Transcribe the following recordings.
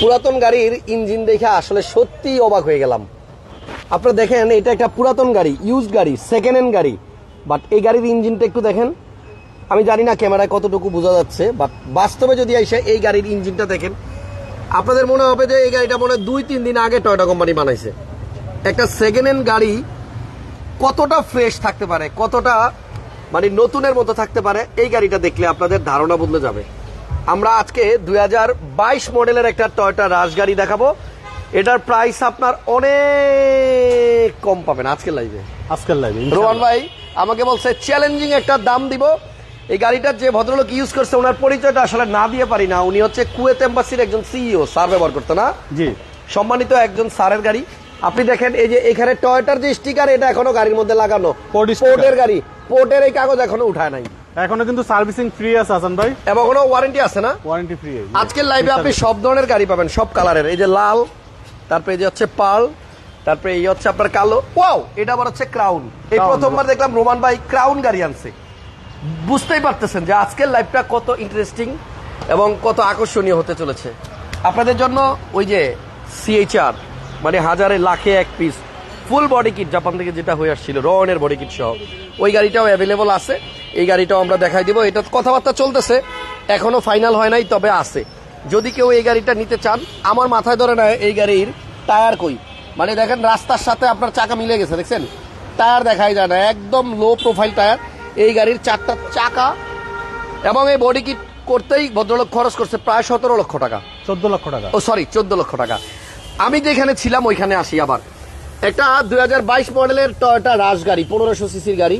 পুরাতন গাড়ির ইঞ্জিন দেখে আসলে সত্যি অবাক হয়ে গেলাম। আপনারা দেখেন, এটা একটা পুরাতন গাড়ি ইউজ গাড়ি সেকেন্ড হ্যান্ড গাড়ি। বাট এই গাড়ির ইঞ্জিনটা একটু দেখেন। আমি জানি না ক্যামেরায় কতটুকু বোঝা যাচ্ছে বাট বাস্তবে যদি এসে এই গাড়ির ইঞ্জিনটা দেখেন, আপনাদের মনে হবে যে এই গাড়িটা মনে দুই, তিন দিন আগে টয়টা কোম্পানি বানাইছে। একটা সেকেন্ড হ্যান্ড গাড়ি কতটা ফ্রেশ থাকতে পারে, কতটা মানে নতুনের মতো থাকতে পারে, এই গাড়িটা দেখলে আপনাদের ধারণা বদলে যাবে। আমরা আজকে দুই হাজার বাইশ মডেলের একটা টয়টা রাশ গাড়ি দেখাবো। এটার প্রাইস আপনার অনেক কম পাবেন আজকের লাইভে আজকের লাইভে রোহান ভাই আমাকে বলছে চ্যালেঞ্জিং একটা দাম দিব। এই গাড়িটার যে ভদ্রলোক ইউজ করছে ওনার পরিচয়টা আসলে না দিয়ে পারি না। উনি হচ্ছে কুয়েত এম্বাসির একজন সিইও স্যার ব্যবহার করতো না? জি। সম্মানিত একজন স্যারের গাড়ি। আপনি দেখেন এই যে এখানে টয়টার যে স্টিকার এটা এখনও গাড়ির মধ্যে লাগানো। পোর্টের গাড়ি। পোর্টের এই কাগজ এখনও উঠায় নাই। এখনও কিন্তু সার্ভিসিং ফ্রি আছে হাসান ভাই। এবং কোনো ওয়ারেন্টি আছে না? ওয়ারেন্টি ফ্রি আজকের লাইভে আপনি সব ধরনের গাড়ি পাবেন সব কালারের এই যে লাল তারপরে এই যে হচ্ছে পাল তারপরে এই হচ্ছে আপনার কালো। ওয়াও এটা আবার হচ্ছে ক্রাউন এই প্রথমবার দেখলাম রোমান ভাই ক্রাউন গাড়ি আনছে। বুঝতেই পারতেছেন যে আজকের লাইভটা কত ইন্টারেস্টিং এবং কত আকর্ষণীয় হতে চলেছে। আপনাদের জন্য ওই যে সিএইচআর মানে হাজারে লাখে এক piece full body kit Japan থেকে যেটা হয়ে আসছিল রনের বডি কিট সহ। ওই গাড়িটাও অ্যাভেলেবল আছে। এই গাড়িটাও আমরা দেখাই দিব। এটা কথাবার্তা চলতেছে এখনও ফাইনাল হয় নাই তবে আছে। যদি কেউ এই গাড়িটা নিতে চান আমার মাথায় ধরে নেয় এই গাড়ির টায়ার কই? মানে দেখেন রাস্তার সাথে আপনার চাকা মিলে গেছে দেখছেন? টায়ার দেখাই যায় না একদম লো প্রোফাইল টায়ার। এই গাড়ির চারটা চাকা এবং এই বডি কিট করতেই ভদ্রলোক খরচ করছে প্রায় সতেরো লক্ষ টাকা। চোদ্দ লক্ষ টাকা। ও সরি চোদ্দ লক্ষ টাকা। আমি যেখানে ছিলাম ওইখানে আসি আবার। একটা দুই মডেলের টয়টা রাশ গাড়ি পনেরোশো সিসির গাড়ি।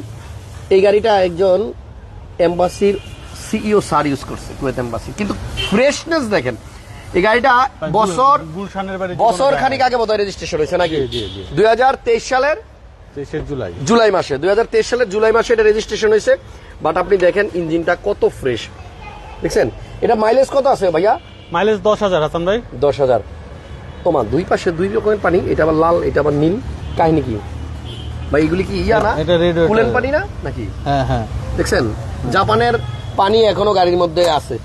এই গাড়িটা একজন এম্বাসির সিইও স্যার ইউজ করছে কুয়েত এম্বাসি কিন্তু ফ্রেশনেস দেখেন এই গাড়িটা বছর বছর খানিক আগে বোধহয় রেজিস্ট্রেশন হয়েছে নাকি। দুই সালের জুলাই। জুলাই মাসে দুই হাজার তেইশ সালের জুলাই মাসে এটা রেজিস্ট্রেশন হয়েছে। বাট আপনি দেখেন ইঞ্জিনটা কত ফ্রেশ দেখছেন? এটা মাইলেজ কত আছে ভাইয়া? মাইলেজ দশ হাজার হাসান ভাই। দশ হাজার। তোমার দুই পাশে দুই রকমের পানি এটা আবার লাল এটা আবার নীল। কাহিনী কি? ভাই এগুলি কি ইয়া না। কুলেন পানি না? নাকি? হ্যাঁ হ্যাঁ। দেখছেন? জাপানের পানি এখনও গাড়ির মধ্যে আছে।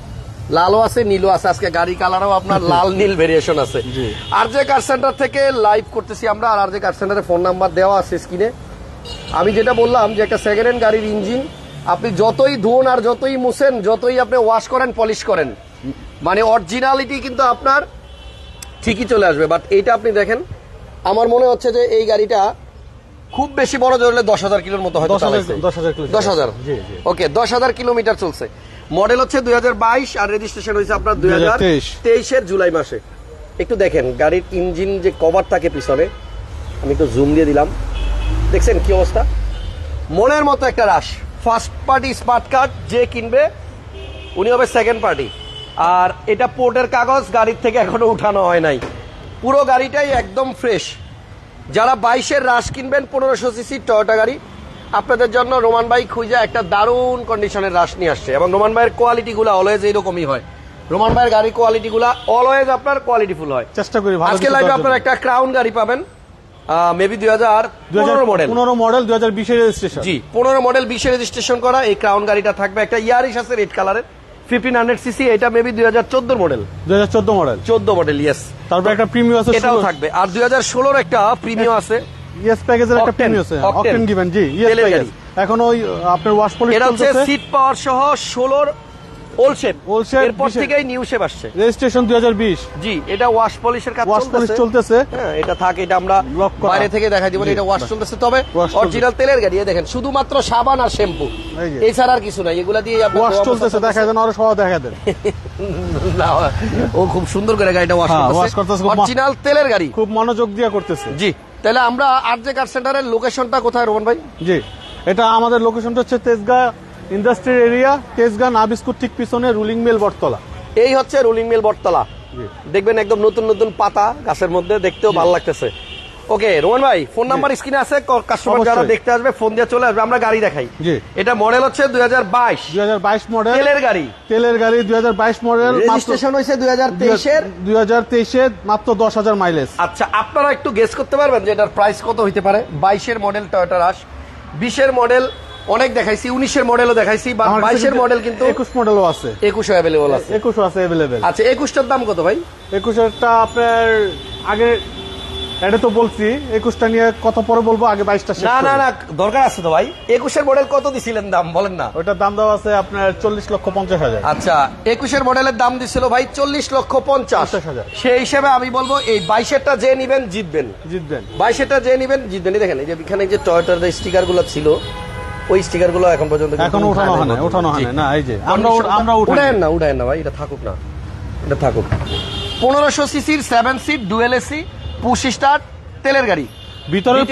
লালও আছে নীলও আছে। আজকে গাড়ি কালারও আপনার লাল নীল ভেরিয়েশন আছে। আর যে কার সেন্টার থেকে লাইভ করতেছি আমরা আর আর যে কার সেন্টারে ফোন নাম্বার দেওয়া আছে স্ক্রিনে আমি যেটা বললাম যে একটা সেকেন্ড হ্যান্ড গাড়ির ইঞ্জিন আপনি যতই ধুন আর যতই মুছেন যতই আপনি ওয়াশ করেন পলিশ করেন। মানে অরিজিনালিটি কিন্তু আপনার ঠিকই চলে আসবে বাট এইটা আপনি দেখেন আমার মনে হচ্ছে যে এই গাড়িটা খুব বেশি বড় ধরলে দশ হাজার কিলোর মতো হয় দশ হাজার ওকে দশ হাজার কিলোমিটার। চলছে। মডেল হচ্ছে দুই হাজার বাইশ আর রেজিস্ট্রেশন হয়েছে আপনার দুই হাজার 2023 তেইশের জুলাই মাসে। একটু দেখেন গাড়ির ইঞ্জিন যে কভার থাকে পিছনে আমি একটু জুম দিয়ে দিলাম। দেখছেন কি অবস্থা? মনের মতো একটা rush first party smart card যে কিনবে উনি হবে সেকেন্ড পার্টি আর এটা পোর্টের কাগজ গাড়ির থেকে এখনও উঠানো হয় নাই। পুরো গাড়িটাই একদম ফ্রেশ যারা বাইশের রাশ কিনবেন পনেরোশো সিসি টয়োটা গাড়ি আপনাদের জন্য রোমান ভাই খুঁজে একটা দারুণ কন্ডিশনের রাশ নিয়ে আসছে। এবং রোমান ভাইয়ের কোয়ালিটিগুলো অলওয়েজ এইরকমই হয়। রোমান ভাইয়ের গাড়ির কোয়ালিটিগুলো অলওয়েজ আপনার কোয়ালিটিফুল হয়। চেষ্টা করি আজকে লাইভে আপনার একটা ক্রাউন গাড়ি পাবেন মেবি দুই হাজার পনেরো মডেল পনেরো মডেল দুই হাজার বিশের রেজিস্ট্রেশন জি পনেরো মডেল বিশে রেজিস্ট্রেশন করা এই ক্রাউন গাড়িটা থাকবে একটা ইয়ারিশ আছে রেড কালারের ফিফটিন হান্ড্রেড সিসি এটা মেবি দুই হাজার চোদ্দ মডেল দুই হাজার চোদ্দ মডেল চোদ্দ মডেল ইয়েস তারপর একটা প্রিমিয়াম আছে এটাও থাকবে। আর দুই হাজার ষোলোর একটা প্রিমিয়াম আছে। ইয়েস প্যাকেজের একটা প্রিমিয়াম আছে। Octane given G yes package এখন ওই আপনার ওয়াশ পলিশ এটা হচ্ছে সিট পাওয়ার সহ ষোলোর ওল শেপ Old shape, এরপর বিশে- থেকেই নিউ শেপ আসছে। রেজিস্ট্রেশন দুই হাজার বিশ। জি এটা ওয়াশ পলিশের কাজ ওয়াশ পলিশ চলতেছে। চলতেছে। হ্যাঁ এটা থাকে এটা আমরা বাইরে থেকে দেখাই দিব এটা ওয়াশ চলতেছে। তবে অরিজিনাল তেলের গাড়ি দেখেন শুধুমাত্র সাবান আর শ্যাম্পু এই। এছাড়া আর কিছু নাই এগুলা দিয়ে ওয়াশ চলতেছে দেখা দেন আরও সবাই দেখা দেন না, ও খুব সুন্দর করে গাড়িটা ওয়াশ হ্যাঁ, করতেছে। অরিজিনাল তেলের গাড়ি। খুব মনোযোগ দিয়ে করতেছে। জি তাহলে আমরা আর যে কার সেন্টারের লোকেশনটা কোথায় রোহন ভাই? জি এটা আমাদের লোকেশনটা হচ্ছে তেজগাঁ ইন্ডাস্ট্রিয়াল এরিয়া তেজগাঁ না বিস্কুট ঠিক পিছনে রুলিং মিল বটতলা। এই হচ্ছে রুলিং মিল বটতলা। দেখবেন একদম নতুন নতুন পাতা গাছের মধ্যে দেখতেও ভালো লাগতেছে। ওকে রোহন ভাই ফোন নাম্বার স্ক্রিনে আছে কাস্টমার যারা দেখতে আসবে ফোন দিয়ে চলে আসবে আমরা গাড়ি দেখাই। এটা মডেল হচ্ছে দুই হাজার বাইশ। দুই হাজার বাইশ মডেল তেলের গাড়ি। তেলের গাড়ি দুই হাজার বাইশ মডেল রেজিস্ট্রেশন হয়েছে দুই হাজার তেইশের। দুই হাজার তেইশে মাত্র দশ হাজার মাইলেজ আচ্ছা আপনারা একটু গেস করতে পারবেন যে এটার প্রাইস কত হইতে পারে। বাইশের মডেল টয়োটা রাশ বিশের মডেল অনেক দেখাইছি উনিশের মডেলও দেখাইছি বা বাইশের মডেল কিন্তু একুশ মডেলও আছে। একুশে অ্যাভেলেবল আছে। একুশও আছে অ্যাভেলেবেল আচ্ছা একুশটার দাম কত ভাই? একুশেরটা আপনার আগে এটা তো বলছি একুশটা নিয়ে কত পরে বলব আগে বাইশটা না না না দরকার আছে তো ভাই। একুশের মডেল কত দিছিলেন দাম বলেন না। ওটার দাম দেওয়া আছে আপনার চল্লিশ লক্ষ পঞ্চাশ হাজার। আচ্ছা একুশের মডেলের দাম দিছিল ভাই চল্লিশ লক্ষ পঞ্চাশ। 50,000 সেই হিসেবে আমি বলব এই বাইশেরটা যে নিবেন জিতবেন। জিতবেন। বাইশেরটা যে নিবেন জিতবেন। দেখেন এই যে এখানে যে টয়টার স্টিকারগুলো ছিল ওই স্টিকারগুলো এখন পর্যন্ত এখনও উঠানো হয় না ওঠানো হয় না এই যে আমরা আমরা উঠায় না উঠায় না ভাই এটা থাকুক না। এটা থাকুক। পনেরোশো সিসির seven seat dual AC push start তেলের গাড়ি। ভিতরের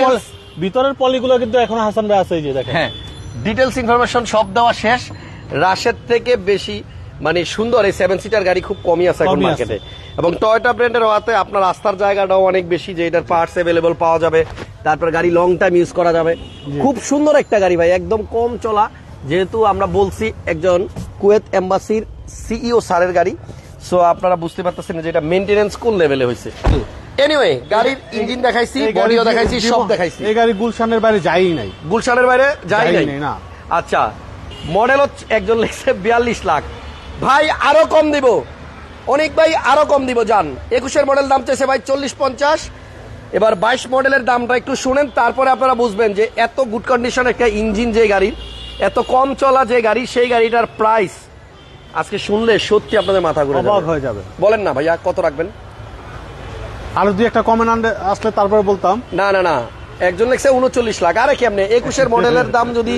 ভিতরের পলিগুলো কিন্তু এখন হাসান ভাই আছে এই যে দেখেন। হ্যাঁ ডিটেলস ইনফরমেশন সব দেওয়া শেষ। রাশের থেকে বেশি মানে সুন্দর এই সেভেন সিটার গাড়ি খুব কমই আছে এখন মার্কেটে এবং টয়োটা ব্র্যান্ডের হওয়াতে আপনার রাস্তার জায়গাটাও অনেক বেশি যে এটার পার্টস অ্যাভেলেবল পাওয়া যাবে। তারপর গাড়ি লং টাইম ইউজ করা যাবে। খুব সুন্দর একটা গাড়ি ভাই একদম কম চলা। যেহেতু আমরা বলছি একজন কুয়েত এম্বাসির সিইও স্যারের গাড়ি। সো আপনারা বুঝতে পারতেছেন যে এটা মেনটেনেন্স কোন লেভেলে হয়েছে। এনিওয়ে গাড়ির ইঞ্জিন দেখাইছি বডিও দেখাইছি সব দেখাইছি। এই গাড়ি গুলশানের বাইরে যাই নাই। গুলশানের বাইরে যাই নাই, না। আচ্ছা মডেল হচ্ছে একজন লিখছে বিয়াল্লিশ লাখ। ভাই আরও কম দিব। অনেক ভাই আরও কম দিব যান। একুশের মডেল দাম চেয়েছে ভাই চল্লিশ পঞ্চাশ। এবার বাইশ মডেলের দামটা একটু শুনেন তারপরে আপনারা বুঝবেন যে এত গুড কন্ডিশন একটা ইঞ্জিন যে গাড়ির এত কম চলা যে গাড়ি সেই গাড়িটার প্রাইস আজকে শুনলে সত্যি আপনাদের মাথা ঘুরে হয়ে যাবে। বলেন না ভাইয়া কত রাখবেন? আরও দুই একটা কমেন্ট আসলে তারপরে বলতাম। না না না। একজন লিখছে উনচল্লিশ লাখ। আরে কেমনে? একুশের মডেলের দাম যদি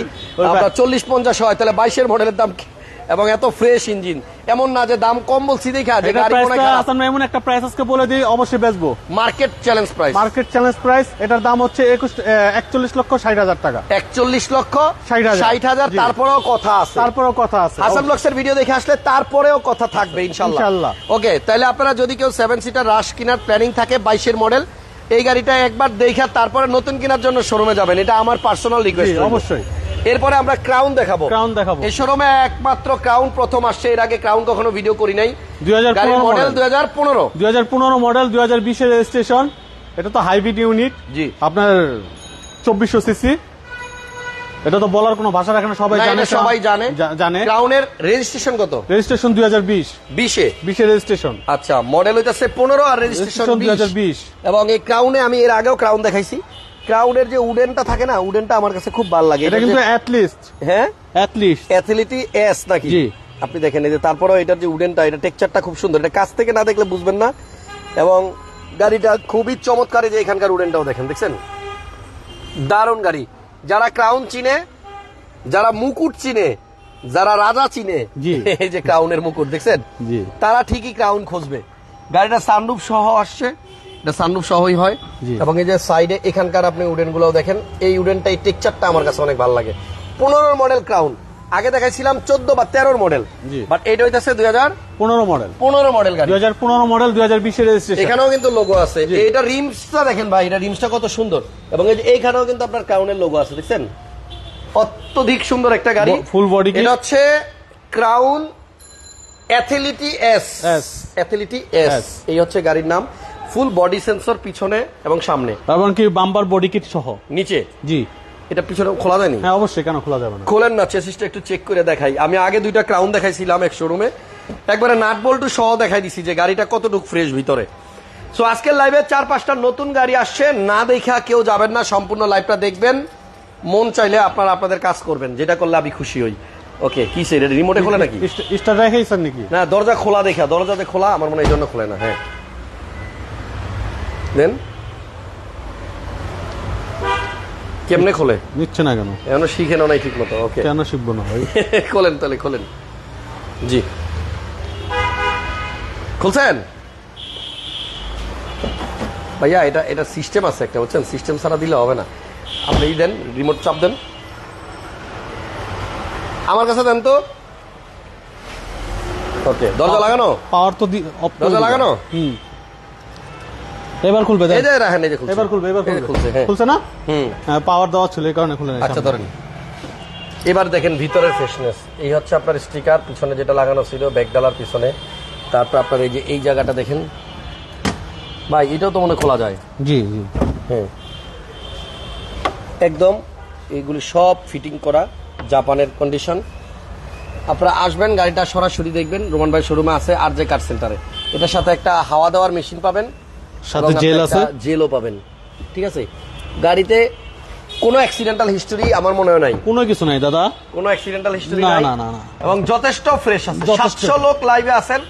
চল্লিশ পঞ্চাশ হয় তাহলে বাইশের মডেলের দাম কি? এবং এত ফ্রেশ ইঞ্জিন। এমন না যে দাম কম বলছি দেখা যে গাড়ি এমন একটা প্রাইস আজকে বলে দিই অবশ্যই বেচবো। Market challenge price market challenge price এটার দাম হচ্ছে একুশ একচল্লিশ লক্ষ ষাট হাজার টাকা। একচল্লিশ লক্ষ 60,000 ষাট হাজার তারপরেও কথা আছে। তারপরেও কথা আছে। হাসান ব্লগসের ভিডিও দেখে আসলে তারপরেও কথা থাকবে ইনশাল্লাহ। ওকে তাহলে আপনারা যদি কেউ সেভেন সিটার রাশ কেনার প্ল্যানিং থাকে বাইশের মডেল এই গাড়িটা একবার দেখা তারপরে নতুন কেনার জন্য শোরুমে যাবেন। এটা আমার পার্সোনাল রিকোয়েস্ট অবশ্যই। এরপরে আমরা ক্রাউন দেখাবো। ক্রাউন দেখাবো। এই শোরুমে একমাত্র ক্রাউন প্রথম আসছে এর আগে ক্রাউন কখনো ভিডিও করি নাই। 2015 মডেল। দুই হাজার পনেরো। দুই হাজার পনেরো মডেল দুই হাজার বিশের রেজিস্ট্রেশন এটা তো হাইব্রিড ইউনিট জি। আপনার চব্বিশশো সিসি এটা তো বলার কোনো ভাষা রাখে না সবাই জানে সবাই জানে। জানে। ক্রাউনের রেজিস্ট্রেশন কত? রেজিস্ট্রেশন দুই হাজার বিশ। বিশে। বিশের রেজিস্ট্রেশন আচ্ছা মডেল হইতেছে পনেরো আর রেজিস্ট্রেশন রেজিস্ট্রেশন দুই হাজার বিশ। এবং এই ক্রাউনে আমি এর আগেও ক্রাউন দেখাইছি। ক্রাউনের যে উডেনটা থাকে না উডেনটা আমার কাছে খুব ভালো লাগে। এটা কিন্তু অ্যাটলিস্ট হ্যাঁ? অ্যাথলিস্ট অ্যাথলিটি এস নাকি? জি। আপনি দেখেন এই যে তারপরেও এটার যে উডেনটা এটা টেক্সচারটা খুব সুন্দর। এটা কাছ থেকে না দেখলে বুঝবেন না। এবং গাড়িটা খুবই চমৎকার এই যে এখানকার উডেনটাও দেখেন দেখছেন? দারুণ গাড়ি। যারা ক্রাউন চিনে যারা মুকুট চিনে যারা রাজা চিনে জি। এই যে ক্রাউনের মুকুট দেখছেন? জি। তারা ঠিকই ক্রাউন খুঁজবে। গাড়িটা সানরুফ সহ আসছে। এটা সানরুফ সহই হয়। এবং এই যে সাইডে এখানকার আপনি দেখেন এই উডেনটা এই টেকচারটা আমার কাছে অনেক ভালো লাগে। পনেরোর মডেল ক্রাউন আগে দেখাইছিলাম চোদ্দ বা তেরোর মডেল বাট এটা হইতেছে দুই হাজার পনেরো মডেল পনেরো মডেল গাড়ি। দুই হাজার পনেরো মডেল দুই হাজার বিশের এখানেও কিন্তু লোগো আছে। এটা রিমসটা দেখেন ভাই এটা রিমসটা কত সুন্দর। এবং এইখানেও কিন্তু আপনার ক্রাউনের লোগো আছে দেখছেন? অত্যধিক সুন্দর একটা গাড়ি। Full kit। এটা হচ্ছে crown athlete S athlete S এই হচ্ছে গাড়ির নাম। ফুল বডি সেন্সর পিছনে এবং সামনে। এবং কি বাম্বার বডি কিট সহ? নিচে? জি। এটা পিছনে খোলা যায়নি? হ্যাঁ অবশ্যই কেন খোলা যাবে না? খোলেন না চেসিসটা একটু চেক করে দেখাই। আমি আগে দুইটা ক্রাউন দেখাইছিলাম এক শোরুমে একবারে নাট বল্টু সহ দেখাই দিছি যে গাড়িটা কতটুকু ফ্রেশ ভিতরে। সো আজকের লাইভে চার পাঁচটা নতুন গাড়ি আসছে। না দেখা কেউ যাবেন না সম্পূর্ণ লাইভটা দেখবেন। মন চাইলে আপনারা আপনাদের কাজ করবেন যেটা করলে আমি খুশি হই। ওকে কি সে রিমোটে খোলে নাকি? স্টার রেখেছেন নাকি? না দরজা খোলা দেখা দরজাতে খোলা আমার মনে হয় এই জন্য খোলে না হ্যাঁ। দেন। কেমনে খোলে? নিচ্ছে না কেন? এখনও শিখে নাও নাই ঠিক মতো ওকে কেন শিখব না ভাই? খোলেন তাহলে খোলেন। জি। খুলছেন? ভাইয়া এটা এটা সিস্টেম আছে একটা বুঝছেন? সিস্টেম ছাড়া দিলে হবে না। আপনি এই দেন রিমোট চাপ দেন। আমার কাছে দেন তো। ওকে দরজা লাগানো? পাওয়ার তো দরজা লাগানো? হুম। এবার খুলবে। এই যে রাখেন এই যে খুলছে। এবার খুলবে এবার খুলছে হ্যাঁ। খুলছে না? হুম। হ্যাঁ পাওয়ার দেওয়া ছিল এই কারণে খুলে নাই আচ্ছা ধরেন। এবার দেখেন ভিতরের ফ্রেশনেস এই হচ্ছে আপনার স্টিকার পিছনে যেটা লাগানো ছিল ব্যাগডালার পিছনে। তারপর আপনার এই যে এই জায়গাটা দেখেন। ভাই এটাও তো মনে খোলা যায়। জি জি। হ্যাঁ। একদম এইগুলি সব ফিটিং করা জাপানের কন্ডিশন আপনারা আসবেন গাড়িটা সরাসরি দেখবেন। রোমান ভাই শোরুমে আছে আর যে কার সেন্টারে এটার সাথে একটা হাওয়া দেওয়ার মেশিন পাবেন। সাথে জেল আছে? জেলও পাবেন। ঠিক আছে? গাড়িতে কোনো অ্যাক্সিডেন্টাল হিস্টোরি আমার মনে হয় নাই। কোনো কিছু নাই দাদা। কোনো অ্যাক্সিডেন্টাল হিস্টোরি না, নাই। না, না, না। এবং যথেষ্ট ফ্রেশ আছে যথেষ্ট। সাতশো লোক লাইভে আছেন।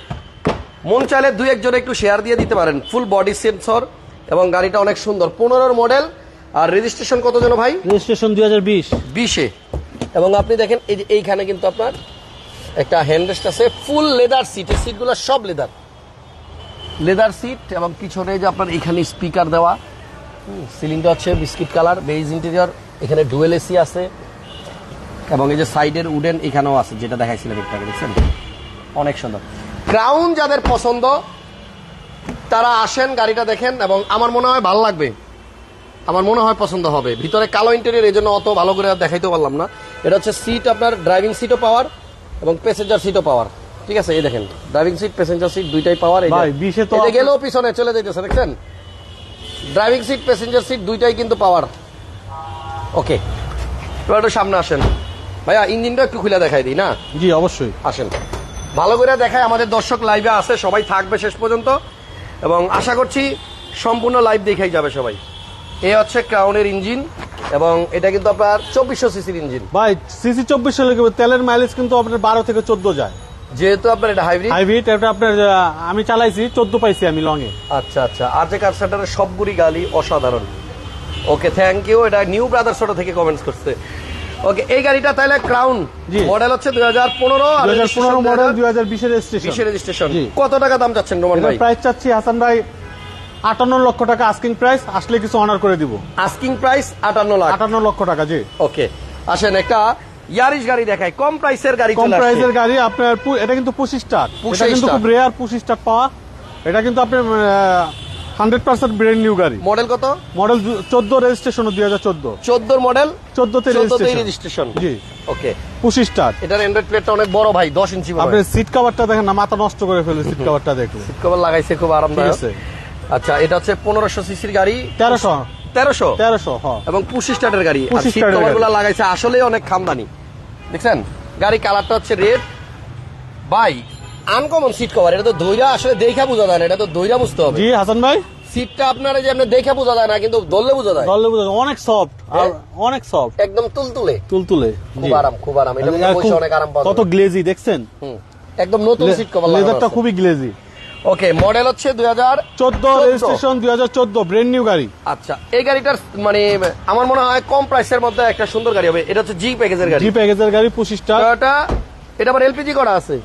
মন চাইলে দুই একজন একটু শেয়ার দিয়ে দিতে পারেন। ফুল বডি সেন্সর এবং গাড়িটা অনেক সুন্দর। পনেরোর মডেল আর রেজিস্ট্রেশন কত যেন ভাই? রেজিস্ট্রেশন দুই হাজার বিশ। বিশে। এবং আপনি দেখেন এই যে এইখানে কিন্তু আপনার একটা হ্যান্ডরেস্ট আছে। ফুল লেদার সিট এই সিটগুলো সব লেদার লেদার সিট এবং পিছনে যে আপনার এখানে স্পিকার দেওয়া সিলিংটা হচ্ছে বিস্কিট কালার বেজ ইন্টেরিয়র, এখানে ডুয়েল এসি আছে, এবং এই যে সাইডের উডেন এখানেও আছে, যেটা দেখাইছিলাম একটু আগে, দেখছেন? অনেক সুন্দর। ক্রাউন যাদের পছন্দ, তারা আসেন, গাড়িটা দেখেন, এবং আমার মনে হয় ভালো লাগবে। আমার মনে হয় পছন্দ হবে। ভিতরে কালো ইন্টেরিয়র এই জন্য অত ভালো করে দেখাইতে পারলাম না। এটা হচ্ছে সিট আপনার ড্রাইভিং সিটও পাওয়ার, এবং প্যাসেঞ্জার সিটও পাওয়ার। ঠিক আছে এই দেখেন ড্রাইভিং সিট প্যাসেঞ্জার সিট দুইটাই পাওয়ার এই ভাই, 20 এ তো যে গেলেও পিছনে চলে যাইতেছে দেখছেন? ড্রাইভিং সিট প্যাসেঞ্জার সিট দুইটাই কিন্তু পাওয়ার ওকে এবার একটু সামনে আসেন। ভাইয়া ইঞ্জিনটা একটু খুলে দেখাই দিই না? জি অবশ্যই। আসেন। ভালো করে দেখায় আমাদের দর্শক লাইভে আছে সবাই থাকবে শেষ পর্যন্ত। এবং আশা করছি সম্পূর্ণ লাইভ দেখাই যাবে সবাই। এ হচ্ছে ক্রাউনের ইঞ্জিন এবং এটা কিন্তু আপনার চব্বিশশো সিসির ইঞ্জিন। ভাই সিসি চব্বিশশো তেলের মাইলেজ কিন্তু আপনার বারো থেকে চোদ্দ যায়। যেহেতু আপনার এটা হাইব্রিড হাইব্রিড এটা আপনার আমি চালাইছি চোদ্দ পাইছি আমি লং এ আচ্ছা আচ্ছা। আর যে কার সেন্টারের সবগুলি গালি অসাধারণ। ওকে থ্যাংক ইউ এটা নিউ ব্রাদার্স ওটা থেকে কমেন্টস করছে। ওকে এই গাড়িটা তাহলে ক্রাউন জি। মডেল হচ্ছে দুই হাজার পনেরো হাজার পনেরো মডেল দুই হাজার বিশের রেজিস্ট্রেশন বিশের রেজিস্ট্রেশন কত টাকা দাম চাচ্ছেন রোমান ভাই? প্রাইস চাচ্ছি হাসান ভাই আটান্ন লক্ষ টাকা আস্কিং প্রাইস আসলে কিছু অনার করে দিব। আস্কিং প্রাইস আটান্ন লাখ। আটান্ন লক্ষ টাকা জি। ওকে আসেন একটা ইয়ারিশ গাড়ি দেখাই কম প্রাইসের গাড়ি কম প্রাইসের গাড়ি আপনার এটা কিন্তু পঁচিশ পঁচিশ এটা কিন্তু খুব রেয়ার পঁচিশ স্টার পাওয়া। এটা কিন্তু আপনার হান্ড্রেড পার্সেন্ট ব্র্যান্ড নিউ গাড়ি। মডেল কত? মডেল চোদ্দ রেজিস্ট্রেশন দুই হাজার চোদ্দ। চোদ্দোর মডেল? চোদ্দতে চোদ্দোতেই রেজিস্ট্রেশন জি। ওকে পঁচিশ স্টার এটার প্লেটটা অনেক বড় ভাই দশ ইঞ্চি আপনি সিট কভারটা দেখেন না মাথা নষ্ট করে ফেলে সিট কভারটা দেখলে। কভার লাগাইছে খুব আরামদায়ক। আছে। আচ্ছা এটা হচ্ছে পনেরোশো সিসির গাড়ি। তেরোশো। তেরোশো? তেরোশো এবং পঁচিশ স্টার্টের গাড়ি। সিট কভার লাগাইছে আসলেই অনেক খামদানি। দেখছেন? গাড়ি কালারটা হচ্ছে রেড ভাই আনকমন সিট কভার এটা তো দইরা আসলে দেখা বোঝা যায় না এটা তো দইরা বুঝতে হবে। জি হাসান ভাই। সিটটা আপনার যে আপনি দেখে বোঝা যায় না কিন্তু ধরলে বোঝা যায়। দললে বোঝা যায়। অনেক সফট আর হ্যাঁ? অনেক সফট একদম তুলতুলে। তুলতুলে খুব আরাম খুব আরাম। এটা বসে অনেক আরাম পাওয়া কত গ্লেজি দেখছেন? হুম, একদম নতুন সিট কভার লেদারটা খুবই গ্লেজি ওকে মডেল হচ্ছে দুই হাজার চোদ্দ রেজিস্ট্রেশন দুই হাজার চোদ্দ ব্র্যান্ড নিউ গাড়ি। আচ্ছা এই গাড়িটার মানে আমার মনে হয় কম প্রাইসের মধ্যে একটা সুন্দর গাড়ি হবে। এটা হচ্ছে জি প্যাকেজের গাড়ি। জি প্যাকেজের গাড়ি পঁচিশটা এটা এটা আবার এলপিজি করা আছে।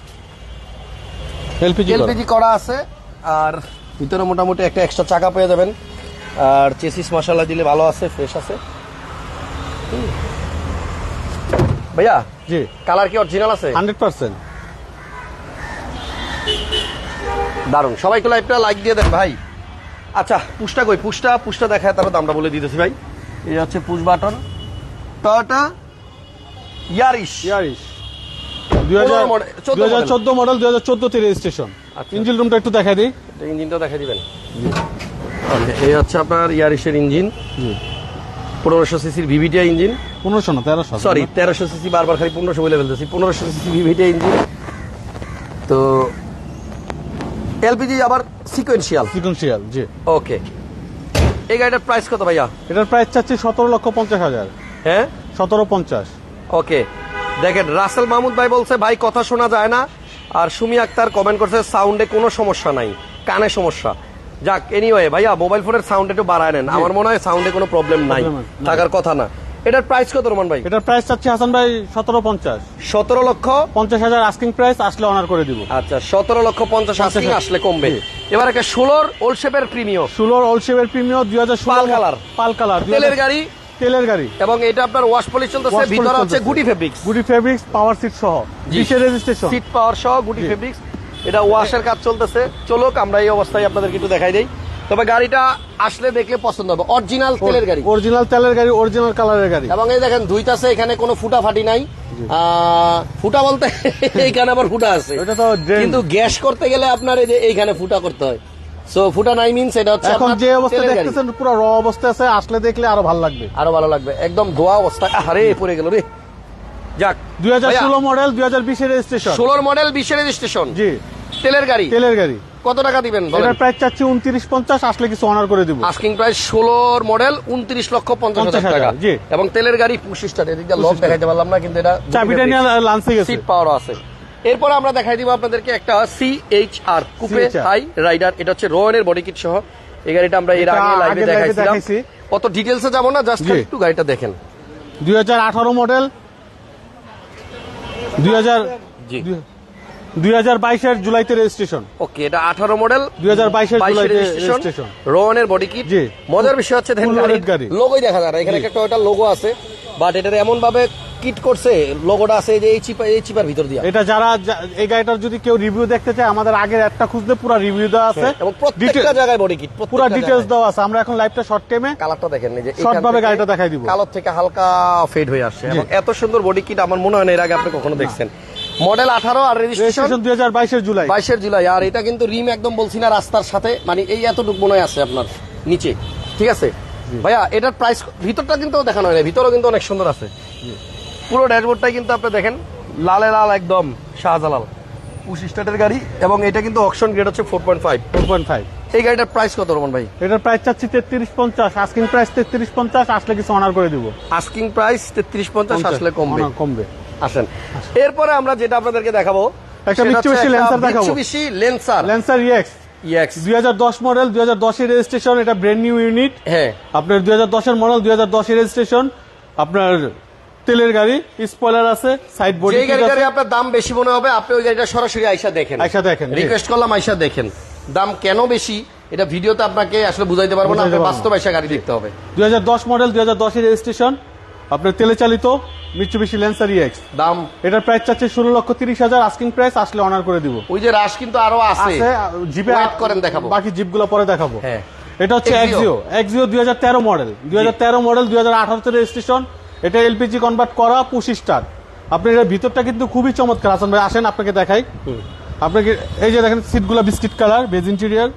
এলপিজি এলপিজি করা। আছে। আর ভিতরে মোটামুটি একটা এক্সট্রা চাকা পেয়ে যাবেন। আর চেসিস মশলা দিলে ভালো আছে ফ্রেশ আছে। ভাইয়া জি। কালার কি অরিজিনাল আছে? Hundred percent. দারুণ সবাইকে লাইভটা লাইক দিয়ে দেন ভাই। আচ্ছা পুষ্টা কই? পুষ্টা পুষ্টা দেখায় তারপর দামটা বলে দিতেছি ভাই। এই হচ্ছে push button Toyota Yaris Yaris দুই হাজার মডেল, চোদ্দ মডেল। চোদ্দ মডেল দুই হাজার চোদ্দতে রেজিস্ট্রেশন আচ্ছা। ইঞ্জিন রুমটা একটু দেখাই দিই। ইঞ্জিনটা দেখা দিবেন। ওকে এই হচ্ছে আপনার ইয়ারিশের ইঞ্জিন পনেরোশো সিসির ভিভিটিআই ইঞ্জিন পনেরোশো না তেরোশো। সরি তেরোশো সিসি বারবার খালি পনেরোশো বলে ফেলতেছি। পনেরোশো সিসি ভিভিটিআই ইঞ্জিন তো এলপিজি আবার সিকোয়েন্সিয়াল সিকোয়েন্সিয়াল জি। ওকে এই গাড়িটার প্রাইস কত ভাইয়া? এটার প্রাইস চাচ্ছি সতেরো লক্ষ পঞ্চাশ হাজার। হ্যাঁ? সতেরো পঞ্চাশ। ওকে দেখেন রাসেল মাহমুদ ভাই বলছে ভাই কথা শোনা যায় না। আর সুমি আক্তার কমেন্ট করছে সাউন্ডে কোনো সমস্যা নাই। কানে সমস্যা। যাক এনিওয়ে ভাইয়া মোবাইল ফোনের সাউন্ড একটু বাড়ায় নেন। আমার মনে হয় সাউন্ডে কোনো প্রবলেম নাই। থাকার কথা না। এটার প্রাইস কত রোমান ভাই? এটার প্রাইস চাচ্ছি হাসান ভাই সতেরো পঞ্চাশ। সতেরো লক্ষ? পঞ্চাশ হাজার আস্কিং প্রাইস আসলে অনার করে দিব। আচ্ছা সতেরো লক্ষ পঞ্চাশ হাজার। আসলে কমবে। এবার একটা ষোলোর ওল্ড শেপের প্রিমিয়ম ষোলোর অলশেপের প্রিমিয়ার দুই হাজার পাল কালার। পাল কালার তেলের গাড়ি। তেলের গাড়ি। এবং এটা আপনার ওয়াশ পলিশ চলতেছে ভিতরে হচ্ছে গুটি ফেব্রিক্স গুডি ফেব্রিক্স পাওয়ার সিট সহ। বিশের রেজিস্ট্রেশন সিট পাওয়ার সহ গুটি ফেব্রিক্স এটা ওয়াশের কাজ চলতেছে। চলুক আমরা এই অবস্থায় আপনাদেরকে একটু দেখাই দেই। তবে গাড়িটা আসলে দেখলে পছন্দ হবে। অরিজিনাল তেলের গাড়ি। অরিজিনাল তেলের গাড়ি অরিজিনাল কালারের গাড়ি। এবং এই দেখেন দুইটাছে এখানে কোনো ফুটা ফাটি নাই। ফুটা বলতে এইখানে আবার ফুটা আছে। কিন্তু গ্যাস করতে গেলে আপনার এই যে এইখানে ফুটা করতে হয়। সো ফুটা নাই মিনস এটা হচ্ছে এখন যে অবস্থা দেখতেছেন পুরো র অবস্থা আছে আসলে দেখলে আরও ভালো লাগবে। আরও ভালো লাগবে। একদম ধোয়া অবস্থা। আরে পড়ে গেল রে। যাক দুই হাজার ষোলো মডেল দুই হাজার বিশের রেজিস্ট্রেশন ষোলোর মডেল বিশের রেজিস্ট্রেশন জি। তেলের গাড়ি। তেলের গাড়ি। কত টাকা দিবেন? এটার প্রাইস চাচ্ছি উনত্রিশ পঞ্চাশ আসলে কিছু অনার করে দিব। আস্কিং প্রাইস ষোলোর মডেল উনত্রিশ লক্ষ পঞ্চাশ হাজার টাকা। এবং তেলের গাড়ি পঁচিশটা এদিকে লক দেখাইতে পারলাম না কিন্তু এটা চাবিটা নিয়ে লাঞ্চে গেছে। সিট পাওয়ার আছে। এরপর আমরা দেখাই দিব আপনাদেরকে একটা C H R coupe high rider এটা হচ্ছে রোয়ানের বডি কিট সহ। এই গাড়িটা আমরা এর আগে লাইভে দেখাইছিলাম। দেখাইছি। অত ডিটেলসে যাব না জাস্ট একটু গাড়িটা দেখেন। দুই হাজার আঠারো মডেল দুই হাজার জি। দুই হাজার বাইশের জুলাইতে রেজিস্ট্রেশন ওকে এটা আঠারো মডেল 2022 এর জুলাইতে রেজিস্ট্রেশন। রোয়ানের বডি কিট জি। মজার বিষয় হচ্ছে গাড়ি। লোগোই দেখা যায় না। এখানে একটা টয়োটার লোগো আছে বাট এটার এমন ভাবে কিট করছে লোগোটা আছে এই যে এই চিপা এই চিপার ভিতর দিয়া। এটা যারা এই গাড়িটার যদি কেউ রিভিউ দেখতে চায় আমাদের আগের একটা খুঁজলে পুরো রিভিউ দেওয়া আছে। এবং প্রত্যেকটা জায়গায় বডি কিট পুরো ডিটেলস দেওয়া আছে। আমরা এখন লাইভটা শর্ট টাইমে কালারটা দেখেন এই যে এখান ভাবে গাড়িটা দেখাই দিব। কালার থেকে হালকা ফেড হয়ে আসছে। এবং এত সুন্দর বডি কিট আমার মনে হয় না এর আগে আপনি কখনো দেখছেন। মডেল আঠারো আর রেজিস্ট্রেশন দুই হাজার বাইশের জুলাই। বাইশের জুলাই। আর এটা কিন্তু রিম একদম বলছি না রাস্তার সাথে। মানে এই এতটুকু মনে আছে আপনার নিচে। ঠিক আছে? ভাইয়া এটার প্রাইস ভিতরটা কিন্তু দেখানো হয় না ভিতরও কিন্তু অনেক সুন্দর আছে। পুরো ড্যাশবোর্ডটাই কিন্তু আপনি দেখেন। লালে লাল একদম শাহজালাল। পুশ স্টার্টের গাড়ি এবং এটা কিন্তু অকশন গ্রেড হচ্ছে four point five four point five এই গাড়িটার প্রাইস কত রকম ভাই? এটার প্রাইস চাচ্ছি তেত্রিশ পঞ্চাশ। আস্কিং প্রাইস তেত্রিশ পঞ্চাশ আসলে কিছু অনার করে দিব। আস্কিং প্রাইস তেত্রিশ পঞ্চাশ আসলে কমবে। কমবে। আসেন। এরপরে আমরা যেটা আপনাদেরকে দেখাবো একটা দেখাবো। Mitsubishi Lancer Lancer EX EX দুই হাজার দশ মডেল দুই হাজার দশের রেজিস্ট্রেশন এটা ব্র্যান্ড নিউ ইউনিট হ্যাঁ। আপনার দুই হাজার দশের মডেল দুই হাজার দশের রেজিস্ট্রেশন আপনার তেলের গাড়ি স্পয়লার আছে সাইড বডি গাড়িটারে আপনার দাম বেশি মনে হবে আপনি ওই গাড়িটা সরাসরি আইসা দেখেন। আইসা দেখেন, রিকোয়েস্ট করলাম আইসা দেখেন। দাম কেন বেশি এটা ভিডিওতে আপনাকে আসলে বুঝাইতে পারব না বুঝাইতে বাস্তব আইসা গাড়ি দেখতে হবে। দুই হাজার দশ মডেল দুই হাজার দশের রেজিস্ট্রেশন আপনার তেলে চালিত মিচুবিশি ল্যান্সার ইএক্স দাম? এটার প্রাইস চাচ্ছে ষোলো লক্ষ তিরিশ হাজার। আস্কিং প্রাইস আসলে অনার করে দিব। ওই যে রাশ কিন্তু আরও আছে। জিপে Wait করেন দেখাবো। বাকি জিপগুলো পরে দেখাবো। হ্যাঁ। এটা হচ্ছে। এক্সিও এক্সিও দুই হাজার তেরো মডেল দুই হাজার তেরো মডেল দুই হাজার আঠারোতে রেজিস্ট্রেশন এটা এলপিজি কনভার্ট করা পঁচিশ স্টার আপনি এর ভিতরটা কিন্তু খুবই চমৎকার। আসেন ভাই আসেন আপনাকে দেখাই। আপনাকে এই যে দেখেন সিটগুলো বিস্কিট কালার বেজ ইন্টেরিয়ার।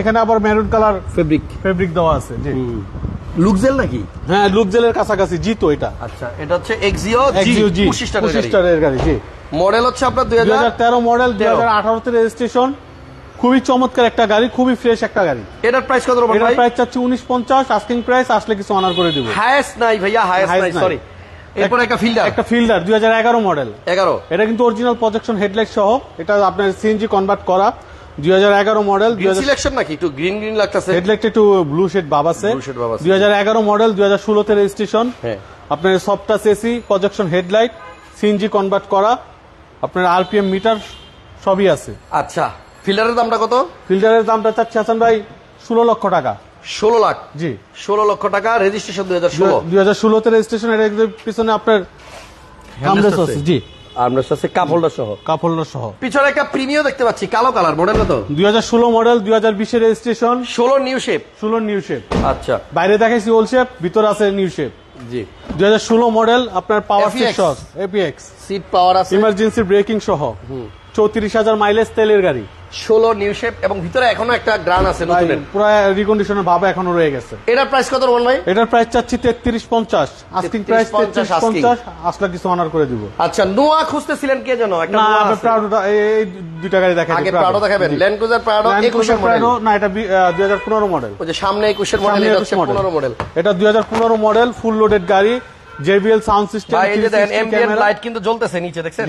এখানে আবার মেরুন কালার ফেব্রিক ফেব্রিক দেওয়া আছে জি। লুকজেল নাকি? হ্যাঁ লুক জেলের কাছাকাছি জি তো এটা। আচ্ছা এটা হচ্ছে এক্সিও জি পঁচিশ পঁচিশ স্টারের গাড়ি জি। মডেল হচ্ছে আপনার দুই দুই হাজার তেরো মডেল দুই 13 হাজার আঠারোতে রেজিস্ট্রেশন খুবই চমৎকার একটা গাড়ি খুবই ফ্রেশ একটা গাড়ি। এটার প্রাইস কত রকম এটার প্রাইস চাচ্ছি উনিশ পঞ্চাশ আস্কিং প্রাইস আসলে কিছু অনার করে দিব। নাই ভাইয়া নাই। সরি এরপর একটা ফিল্ডার একটা ফিল্ডার দুই হাজার এগারো মডেল এগারো। এটা কিন্তু অরিজিনাল প্রজেকশন হেডলাইট সহ এটা আপনার সিএনজি কনভার্ট করা। দুই হাজার এগারো মডেল দুই হাজার সিলেকশন নাকি? একটু গ্রিন গ্রিন লাগতেছে। হেডলাইট একটু ব্লু শেড Blue shade ভাব হাজার এগারো মডেল দুই হাজার ষোলোতে রেজিস্ট্রেশন হ্যাঁ। আপনার সফটাস AC projection headlight CNG convert করা। আপনার আরপিএম মিটার সবই আছে। আচ্ছা ফিল্ডারের দামটা কত? ফিল্টারের দামটা চাচ্ছি হাসান ভাই ষোলো লক্ষ টাকা। ষোলো লাখ? জি। ষোলো লক্ষ টাকা রেজিস্ট্রেশন দুই হাজার ষোলো। দুই হাজার ষোলোতে রেজিস্ট্রেশন পিছনে আপনার কামরেস আছে কাপ হোল্ডার সহ কাপ হোল্ডার সহ পিছনে একটা প্রিমিয় দেখতে পাচ্ছি কালো কালার মডেল কত? হাজার মডেল দুই হাজার বিশের রেজিস্ট্রেশন ষোলো নিউ শেপ ষোলো নিউ শেপ আচ্ছা। বাইরে দেখাইছি ওল শেপ ভিতরে আছে নিউ শেপ জি। দুই হাজার ষোলো মডেল আপনার পাওয়ার এপিএক্স সিট পাওয়ার আছে। ইমার্জেন্সি ব্রেকিং সহ। চৌত্রিশ হাজার মাইলেজ তেলের গাড়ি। ষোলো নিউ শেপ এবং ভিতরে এখনও একটা গ্রান আছে পুরো রিকন্ডিশনের ভাবে এখনও রয়ে গেছে। এটার প্রাইস কত ভাই? এটার প্রাইস চাচ্ছি তেত্রিশ পঞ্চাশ। আস্কিং প্রাইস 50 তেত্রিশ asking। পঞ্চাশ আসলে কিছু অনার করে দিব। আচ্ছা নোয়া খুঁজতেছিলেন কে যেন? না। প্রাউডটা এই দুইটা গাড়ি দেখাই আগে প্রাডো দেখাবেন। ল্যান্ড ক্রুজার মডেল না এটা দুই হাজার পনেরো মডেল ওই যে সামনে একুশের মডেল এটা হচ্ছে পনেরো মডেল এটা দুই হাজার পনেরো মডেল ফুল লোডেড গাড়ি জেবিএল সাউন্ড সিস্টেম ভাই এই যে দেখেন এমবিএন লাইট কিন্তু জ্বলতেছে নিচে দেখছেন?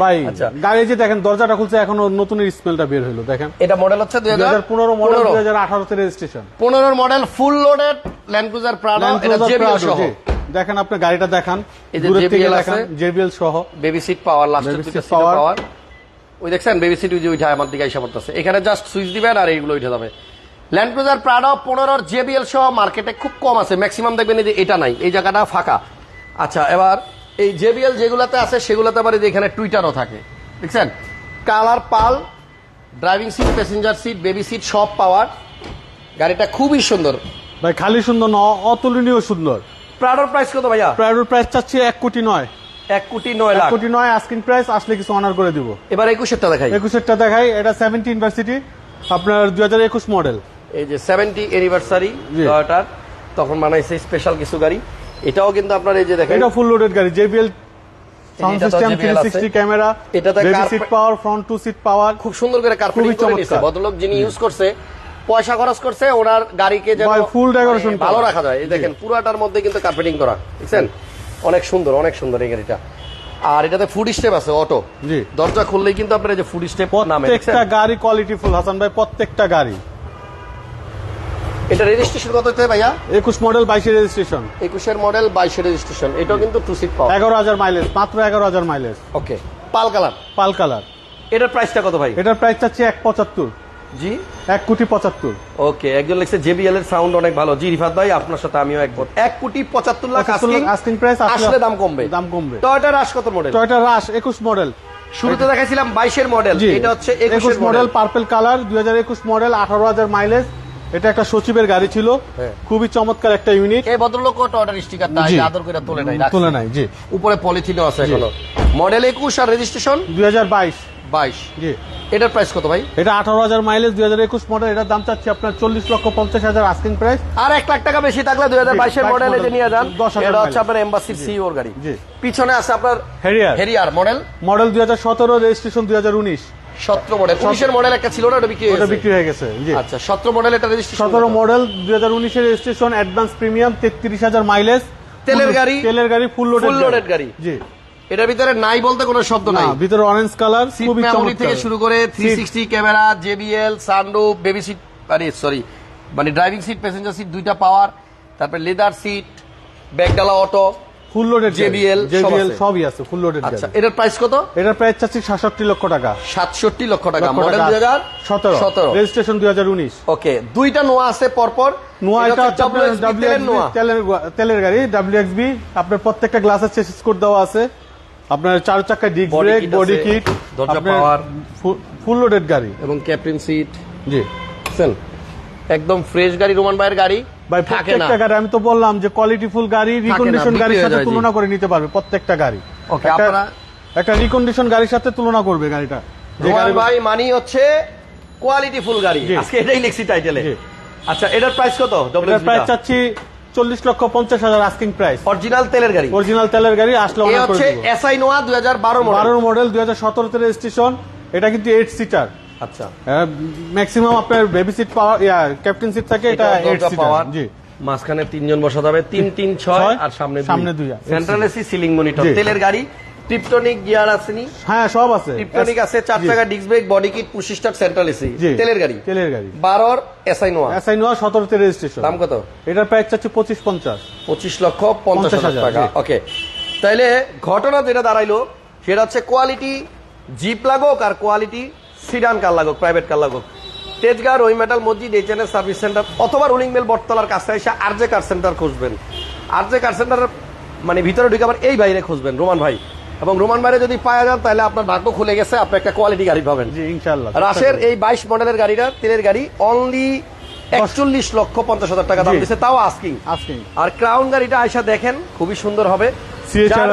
ভাই আচ্ছা। গাড়ি যে দেখেন দরজাটা খুলছে এখনও নতুন স্মেলটা বের হলো দেখেন। এটা মডেল হচ্ছে দুই হাজার পনেরো মডেল দুই পনেরো হাজার আঠারোতে রেজিস্ট্রেশন পনেরোর model full loaded Land Cruiser Prado এটা জেবিএল সহ। দেখেন আপনি গাড়িটা দেখান থেকে দেখান জেবিএল সহ। বেবি সিট পাওয়ার লাস্টের seat সিট পাওয়ার ওই দেখছেন বেবি সিট ওই যে উঠে আমার দিকে আইসা পড়তেছে। এখানে জাস্ট সুইচ দিবেন আর এইগুলো উঠে যাবে। ল্যান্ড ক্রুজার প্রাডো পনেরোর জেবিএল সহ মার্কেটে খুব কম আছে। ম্যাক্সিমাম দেখবেন এই যে এটা নাই এই জায়গাটা ফাঁকা। আচ্ছা এবার এই জেবিএল যেগুলাতে আছে সেগুলাতে আবার এখানে টুইটারও থাকে। দেখছেন? কালার পাল driving seat passenger seat baby seat সব পাওয়ার। গাড়িটা খুবই সুন্দর। ভাই খালি সুন্দর না অতুলনীয় সুন্দর। প্রাডোর প্রাইস কত ভাইয়া? প্রাইডোর প্রাইস চাচ্ছি এক কোটি নয়। এক কোটি নয় এক লাখ। কোটি নয় আস্কিং প্রাইস আসলে কিছু অনার করে দিব। এবার একুশেরটা দেখাই। একুশেরটা দেখাই এটা সেভেন্টি ইউনিভার্সিটি আপনার দুই হাজার একুশ মডেল এই যে সেভেন্টি অ্যানিভার্সারি। টয়োটার তখন বানাইছে স্পেশাল কিছু গাড়ি। এটাও কিন্তু আপনার এই যে দেখেন। এটা ফুল লোডেড গাড়ি জেবিএল সাউন্ড সিস্টেম 360 ক্যামেরা এটাতে seat power front two seat power খুব সুন্দর করে কার্পেটিং করে চমৎকার। ভদ্রলোক যিনি ইউজ করছে পয়সা খরচ করছে ওনার গাড়িকে যেন full decoration মানে ভালো রাখা যায়। এই দেখেন পুরাটার মধ্যে কিন্তু কার্পেটিং করা। দেখছেন? অনেক সুন্দর অনেক সুন্দর এই গাড়িটা। আর এটাতে ফুড স্টেপ আছে অটো জি। দরজা খুললেই কিন্তু আপনার এই যে ফুড স্টেপ নামে প্রত্যেকটা গাড়ি কোয়ালিটি ফুল হাসান ভাই প্রত্যেকটা গাড়ি। এটা রেজিস্ট্রেশন কত হতে ভাইয়া? একুশ মডেল বাইশের রেজিস্ট্রেশন একুশের মডেল বাইশের রেজিস্ট্রেশন এটাও কিন্তু টু সিট পাওয়া। এগারো হাজার মাইলেজ মাত্র এগারো হাজার mileage okay pearl colour. Pearl colour. এটার প্রাইসটা কত ভাই? এটার প্রাইস চাচ্ছি এক পঁচাত্তর। জি? এক কোটি পঁচাত্তর। ওকে একজন লিখছে জেবিএল এর সাউন্ড অনেক ভালো। জি রিফাত ভাই আপনার সাথে আমিও একমত। এক কোটি পঁচাত্তর লাখ আস্কিং প্রাইস আসলে দাম কমবে। দাম কমবে। টয়টা রাশ কত মডেল টয়টা রাশ একুশ মডেল শুরুতে দেখাইছিলাম বাইশের মডেল এটা হচ্ছে একুশ মডেল মডেল পার্পেল কালার দুই হাজার একুশ মডেল আঠারো হাজার মাইলেজ এটা একটা সচিবের গাড়ি ছিল। হ্যাঁ। খুবই চমৎকার একটা ইউনিট এই ভদ্রলোক টয়টার স্টিকারটা জি। আদর করে তোলে নাই তুলে নাই জি। উপরে পলিথিনও আছে এখনও। মডেল একুশ আর রেজিস্ট্রেশন দুই হাজার বাইশ। বাইশ। জি। এটার প্রাইস কত ভাই? এটা আঠারো হাজার মাইলেজ দুই হাজার একুশ মডেল এটার দাম চাচ্ছি আপনার চল্লিশ লক্ষ পঞ্চাশ হাজার আস্কিং প্রাইস আর এক লাখ টাকা বেশি থাকলে দুই হাজার বাইশের বাইশ মডেল যে নিয়ে যান 10,000 এটা হচ্ছে। আপনার এম্বাসির সিওর গাড়ি। জি। পিছনে আছে আপনার হেরিয়ার হেরিয়ার মডেল মডেল দুই হাজার সতেরো রেজিস্ট্রেশন দুই হাজার উনিশ। হাজার উনিশ সতেরো মডেল উনিশের মডেল একটা ছিল না ওটা বিক্রি ওটা বিক্রি হয়ে গেছে জি। আচ্ছা সতেরো মডেল এটা রেজিস্ট্রেশন সতেরো মডেল দুই হাজার উনিশের রেজিস্ট্রেশন অ্যাডভান্স প্রিমিয়াম তেত্রিশ হাজার মাইলেজ তেলের গাড়ি? তেলের গাড়ি ফুল লোডেড Full loaded গাড়ি। জি। এটার ভিতরে নাই বলতে কোনো শব্দ নাই। ভিতরে অরেঞ্জ কালার সিট খুবই চমৎকার। থেকে শুরু করে three sixty camera JBL sunroof baby seat মানে সরি মানে ড্রাইভিং সিট প্যাসেঞ্জার সিট দুইটা পাওয়ার তারপরে লেদার সিট ব্যাগডালা অটো ফুল লোডেড জেবিএল আছে। সবই আছে ফুল লোডেড আচ্ছা এটার প্রাইস কত? এটার প্রাইস চাচ্ছি সাতষট্টি লক্ষ টাকা। সাতষট্টি লক্ষ টাকা মডেল রেজিস্ট্রেশন ওকে দুইটা নোয়া আছে পরপর। তেলের নোয়া। তেলের তেলের গাড়ি ডাব্লিউএক্সবি আপনার প্রত্যেকটা গ্লাসের চেসিস কোড দেওয়া আছে। আপনার চার চাকায় ডিস্ক ব্রেক বডি কিট দরজা। ফুল লোডেড গাড়ি। এবং ক্যাপ্টেন সিট জি। একদম ফ্রেশ গাড়ি রোমান ভাইয়ের গাড়ি। ভাই প্রত্যেকটা গাড়ি আমি তো বললাম যে কোয়ালিটি ফুল গাড়ি রিকন্ডিশন গাড়ির সাথে তুলনা করে নিতে পারবে প্রত্যেকটা গাড়ি। ওকে একটা- আপনারা একটা রিকন্ডিশন গাড়ির সাথে তুলনা করবে গাড়িটা। যে গাড়ি ভাই মানি হচ্ছে কোয়ালিটি ফুল গাড়ি। আজকে এটাই লিখছি টাইটেলে আচ্ছা এটার প্রাইস কত? এটার প্রাইস চাচ্ছি চল্লিশ লক্ষ পঞ্চাশ হাজার আস্কিং প্রাইস অরিজিনাল তেলের গাড়ি। অরিজিনাল তেলের গাড়ি আসলে হচ্ছে এসআই নোয়া দুই হাজার বারো মডেল দুই হাজার সতেরোতে রেজিস্ট্রেশন এটা কিন্তু এইট সিটার আচ্ছা। ম্যাক্সিমাম আপনার baby seat power captain seat থাকে এটা এইট পাওয়ার জি। মাঝখানে তিনজন বসা যাবে তিন তিন ছয় আর সামনে সামনে দুই। Central AC ceiling monitor. তেলের গাড়ি টিপটনিক গিয়ার আসেনি হ্যাঁ সব আছে। টিপটনিক আছে চার। চাকা disc brake body kit push start central AC তেলের গাড়ি। তেলের গাড়ি। বারোর এসআই নোয়া এসআই নোয়া সতেরোতে রেজিস্ট্রেশন দাম কত? এটার প্রাইস চাচ্ছি পঁচিশ পঞ্চাশ। পঁচিশ লক্ষ পঞ্চাশ হাজার টাকা ওকে তাইলে ঘটনা যেটা দাঁড়াইলো সেটা হচ্ছে কোয়ালিটি জিপ লাগুক আর কোয়ালিটি সিডান কার লাগুক প্রাইভেট কার লাগুক। তেজগাঁ রই মেটাল মসজিদ এইচ এন সার্ভিস সেন্টার অথবা রুলিং মেল বটতলার কাছে এসে আর যে কার সেন্টার খুঁজবেন। আর যে কার সেন্টার মানে ভিতরে ঢুকে আবার এই বাইরে খুঁজবেন রোমান ভাই। এবং রোমান ভাইরে যদি পাওয়া যান তাহলে আপনার ভাগ্য খুলে গেছে আপনি একটা কোয়ালিটি গাড়ি পাবেন। ইনশাল্লাহ রাশের এই বাইশ মডেলের গাড়িটা তেলের গাড়ি অনলি একচল্লিশ লক্ষ পঞ্চাশ হাজার টাকা দাম জি। দিচ্ছে তাও আস্কিং আস্কিং আর ক্রাউন গাড়িটা আয়সা দেখেন খুবই সুন্দর হবে।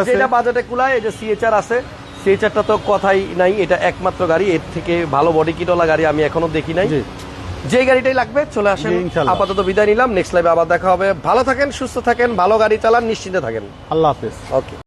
যেটা বাজেটে কুলায় এই যে সিএচআর আছে সিএচআরটা তো কথাই নাই এটা একমাত্র গাড়ি এর থেকে ভালো বডি কিটওয়ালা গাড়ি আমি এখনও দেখি নাই। যে গাড়িটাই লাগবে চলে আসেন। আপাতত বিদায় নিলাম নেক্সট লাইভে আবার দেখা হবে। ভালো থাকেন সুস্থ থাকেন ভালো গাড়ি চালান নিশ্চিন্তে থাকেন। আল্লাহ হাফেজ। ওকে